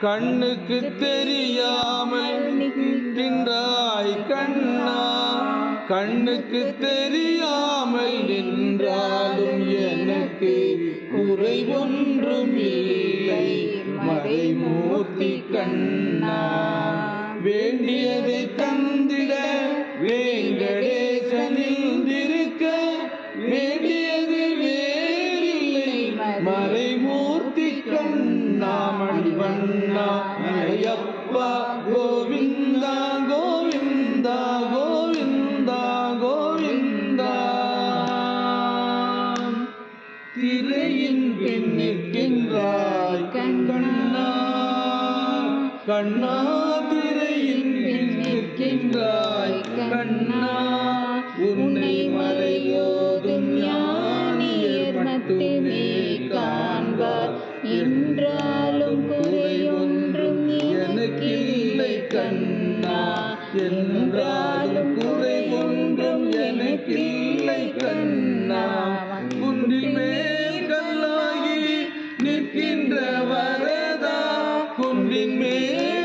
கண்ணுக்கு தெரியாமல் நின்றாய் கண்ணா. கண்ணுக்கு தெரியாமல் நின்றாலும் எனக்கு குறை ஒன்றும் இல்லை மறைமூர்த்தி கண்ணா. வேண்டியதை தந்திட வேங்கடேசனில் இருக்க வேண்டியது வேறில்லை. மறைமூ ஐயப்பா கோவிந்தா கோவிந்தா கோவிந்தா கோவிந்தா. திரையின் பின் நிற்கின்றாய் கண்ணா கண்ணா திரையின் பின் நிற்கின்றாய் கண்ணா. உன்னை மறையோதும் ஞானியர் மட்டுமே காண்பார். என்றார் கண்ணா என்றாலும் குறை ஒன்றும் எனக்கு இல்லை கண்ணா. குன்றில் மேல் கல்லாகி நிற்கின்ற வரதா? குன்றின் மேல்